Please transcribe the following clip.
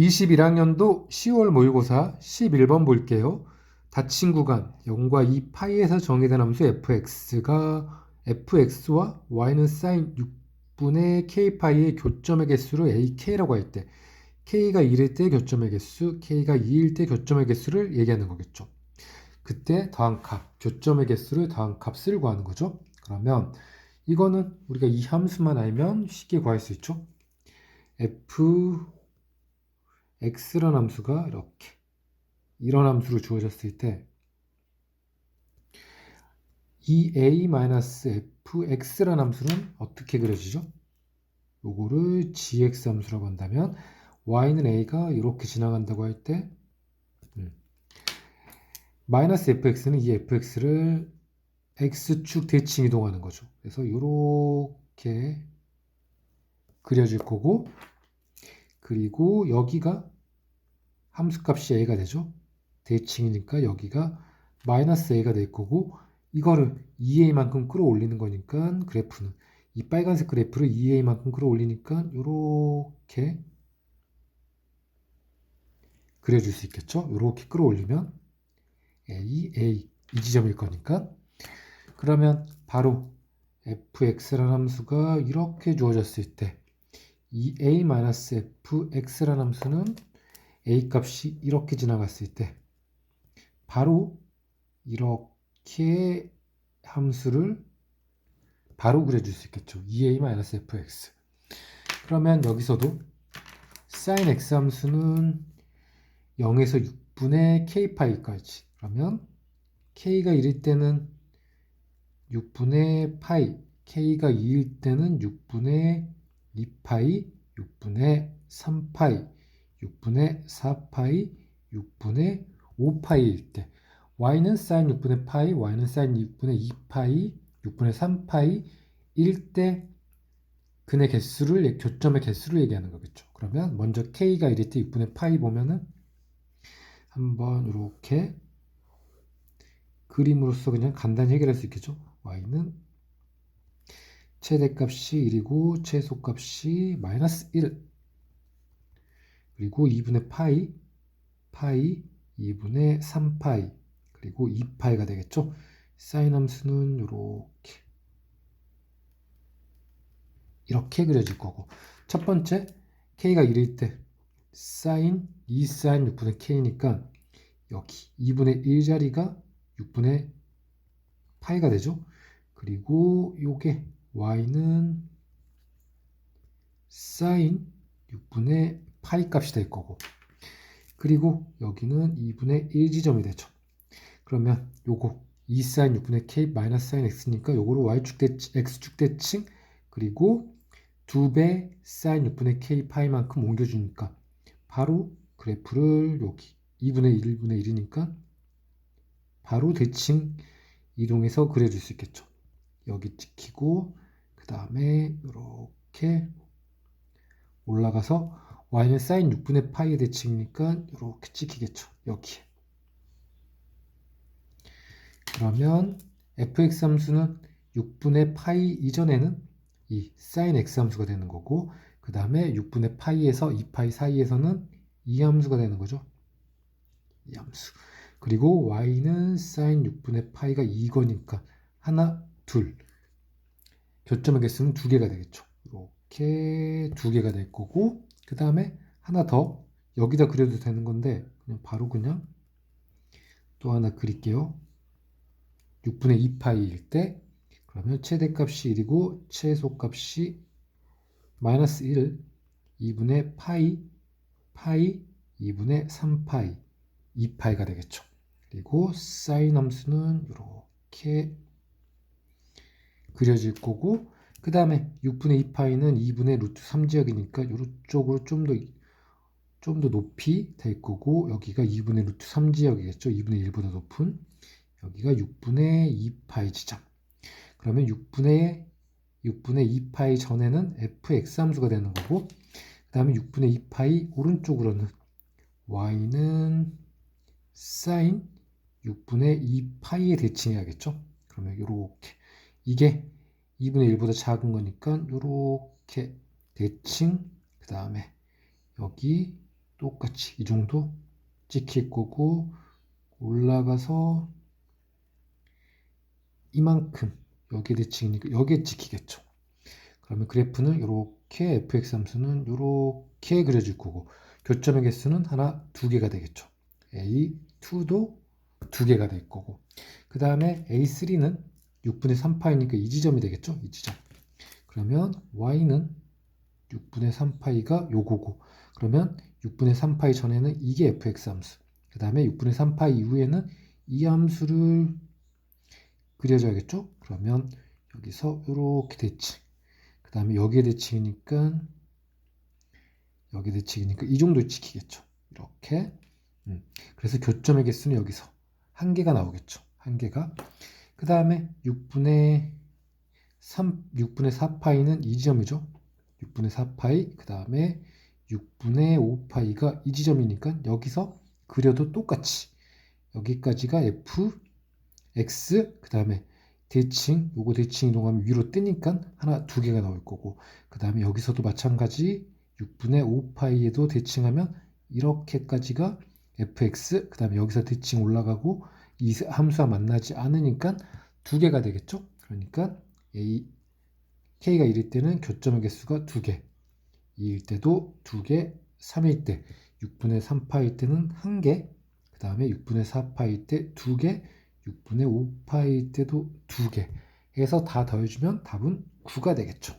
21학년도 10월 모의고사 11번 볼게요. 닫힌 구간 0과 2 파이에서 정의된 함수 fx가 fx와 y는 사인 6분의 k 파이의 교점의 개수를 ak라고 할 때 k가 1일 때 교점의 개수, k가 2일 때 교점의 개수를 얘기하는 거겠죠. 그때 더한 값, 교점의 개수를 더한 값을 구하는 거죠. 그러면 이거는 우리가 이 함수만 알면 쉽게 구할 수 있죠. f x라는 함수가 이렇게 이런 함수로 주어졌을 때 2a-fx라는 함수는 어떻게 그려지죠? 요거를 gx 함수라고 한다면 y는 a가 이렇게 지나간다고 할때 음, 마이너스 fx는 이 fx를 x축 대칭 이동하는 거죠. 그래서 이렇게 그려질 거고 그리고 여기가 함수값이 a가 되죠. 대칭이니까 여기가 마이너스 a가 될 거고 이거를 2a만큼 끌어올리는 거니까 그래프는 이 빨간색 그래프를 2a만큼 끌어올리니까 이렇게 그려줄 수 있겠죠. 이렇게 끌어올리면 a, a 이 지점일 거니까 그러면 바로 fx라는 함수가 이렇게 주어졌을 때 2a-fx라는 함수는 a 값이 이렇게 지나갔을 때 바로 이렇게 함수를 바로 그려줄 수 있겠죠. 2a-fx 그러면 여기서도 sin x 함수는 0에서 6분의 k파이까지 그러면 k가 1일 때는 6분의 파이 k가 2일 때는 6분의 2파이 6분의 3파이 6분의 4파이 6분의 5파이일 때 y는 sin 6분의 파이 y는 sin 6분의 2파이 6분의 3파이 일때 근의 개수를 교점의 개수를 얘기하는 거겠죠. 그러면 먼저 k가 1일 때 6분의 파이 보면은 한번 이렇게 그림으로서 그냥 간단히 해결할 수 있겠죠. y는 최대값이 1이고 최소값이 마이너스 1 그리고 2분의 파이 파이 2분의 3파이 그리고 2파이가 되겠죠. 사인 함수는 이렇게 이렇게 그려질 거고 첫 번째 k가 1일 때 사인 2 사인 6분의 k니까 여기 2분의 1 자리가 6분의 파이가 되죠. 그리고 요게 y는 사인 6분의 파이 값이 될 거고 그리고 여기는 2분의 1 지점이 되죠. 그러면 요거 2 사인 6분의 k 마이너스 사인 x니까 요거를 y축 대칭 x축 대칭 그리고 2배 사인 6분의 k 파이만큼 옮겨주니까 바로 그래프를 여기 2분의 1, 1분의 1이니까 바로 대칭 이동해서 그려줄 수 있겠죠. 여기 찍히고 그 다음에 이렇게 올라가서 y는 사인 6분의 파이의 대칭이니까 이렇게 찍히겠죠. 여기 그러면 fx 함수는 6분의 파이 이전에는 이 사인 x 함수가 되는 거고 그 다음에 6분의 파이에서 2파이 사이에서는 이 함수가 되는 거죠. 이 함수. 그리고 y는 사인 6분의 파이가 2거니까 하나, 둘. 교점의 개수는 두 개가 되겠죠. 이렇게 두 개가 될 거고 그 다음에 하나 더 여기다 그려도 되는 건데 그냥 바로 그냥 또 하나 그릴게요. 6분의 2파이일 때 그러면 최대값이 1이고 최소값이 마이너스 1 2분의 파이 파이 2분의 3파이 2파이가 되겠죠. 그리고 사인 함수는 이렇게 그려질 거고 그 다음에 6분의 2파이는 2분의 루트 3지역이니까 이쪽으로 좀 더 좀 더 높이 될 거고 여기가 2분의 루트 3지역이겠죠. 2분의 1보다 높은 여기가 6분의 2파이 지점 그러면 6분의 6분의 2파이 전에는 fx 함수가 되는 거고 그 다음에 6분의 2파이 오른쪽으로는 y는 사인 6분의 2파이에 대칭해야겠죠. 그러면 이렇게 이게 2분의 1보다 작은 거니까 이렇게 대칭 그 다음에 여기 똑같이 이 정도 찍힐 거고 올라가서 이만큼 여기에 대칭이니까 여기에 찍히겠죠. 그러면 그래프는 이렇게 fx 함수는 이렇게 그려질 거고 교점의 개수는 하나 두 개가 되겠죠. a2도 두 개가 될 거고 그 다음에 a3는 6분의 3파이니까 이 지점이 되겠죠. 이 지점. 그러면 y는 6분의 3파이가 요거고 그러면 6분의 3파이 전에는 이게 fx 함수 그 다음에 6분의 3파이 이후에는 이 함수를 그려줘야겠죠 그러면 여기서 이렇게 대칭 그 다음에 여기에 대칭이니까 여기 대칭이니까 이 정도 지키겠죠 이렇게 음. 그래서 교점의 개수는 여기서 한 개가 나오겠죠 한 개가 그 다음에 6분의 3 6분의 4파이는 이 지점이죠. 6분의 4파이 그 다음에 6분의 5파이가 이 지점이니까 여기서 그려도 똑같이. 여기까지가 f x 그 다음에 대칭 요거 대칭 이동하면 위로 뜨니까 하나 두 개가 나올 거고. 그 다음에 여기서도 마찬가지 6분의 5파이에도 대칭하면 이렇게까지가 fx 그 다음에 여기서 대칭 올라가고 이 함수와 만나지 않으니까 두 개가 되겠죠 그러니까 a k가 1일 때는 교점의 개수가 두개 2일 때도 두 개, 3일 때 6분의 3파일 때는 한 개, 그 다음에 6분의 4파일 때두 개, 6분의 5파일 때도 두 개. 해서 다 더해주면 답은 9가 되겠죠.